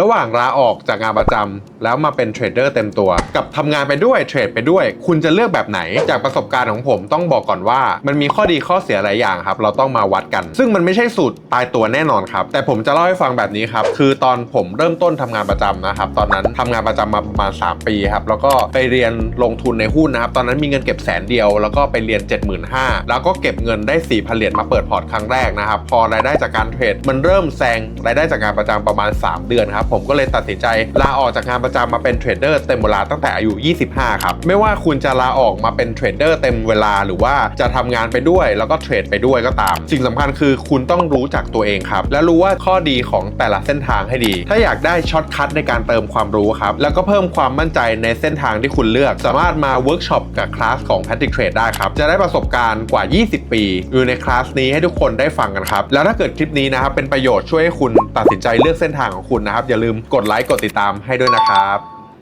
ระหว่างลาออกจากงานประจำแล้วมาเป็นเทรดเดอร์เต็มตัว กับทำงานไปด้วยเทรดไปด้วย คุณจะเลือกแบบไหน จากประสบการณ์ของผมต้องบอกก่อนว่า มันมีข้อดีข้อเสียหลายอย่างครับ เราต้องมาวัดกัน ซึ่งมันไม่ใช่สูตรตายตัวแน่นอนครับ แต่ผมจะเล่าให้ฟังแบบนี้ครับ คือตอนผมเริ่มต้นทำงานประจำนะครับ ตอนนั้นทำงานประจำมาประมาณ 3 ปีครับ แล้วก็ไปเรียนลงทุนในหุ้นนะครับ ตอนนั้นมีเงินเก็บแสนเดียว แล้วก็ไปเรียน 75,000แล้วก็เก็บเงินได้4พันเหรียญมาเปิดพอร์ตครั้งแรกนะครับ พอรายได้จากการเทรดมันเริ่มแซงรายได้จากงานประจำประมาณ 3 เดือนครับผมก็เลยตัดสินใจลาออกจากงานประจำมาเป็นเทรดเดอร์เต็มเวลาตั้งแต่อายุ 25 ครับ ไม่ว่าคุณจะลาออกมาเป็นเทรดเดอร์เต็มเวลาหรือว่าจะทำงานไปด้วย แล้วก็เทรดไปด้วยก็ตาม สิ่งสำคัญคือคุณต้องรู้จักตัวเองครับ และรู้ว่าข้อดีของแต่ละเส้นทางให้ดี ถ้าอยากได้ช็อตคัทในการเติมความรู้ครับ แล้วก็เพิ่มความมั่นใจในเส้นทางที่คุณเลือก สามารถมาเวิร์กช็อปกับคลาสของ Patrick Trade ได้ครับ จะได้ประสบการณ์กว่า 20 ปี อยู่ในคลาสนี้ให้ทุกคนได้ฟังกันครับ แล้วถ้าเกิดคลิปนี้นะครับเป็นประโยชน์ช่วยให้คุณตัดสินใจเลือกเส้นทางของคุณนะครับอย่าลืมกดไลค์กดติดตามให้ด้วยนะครับ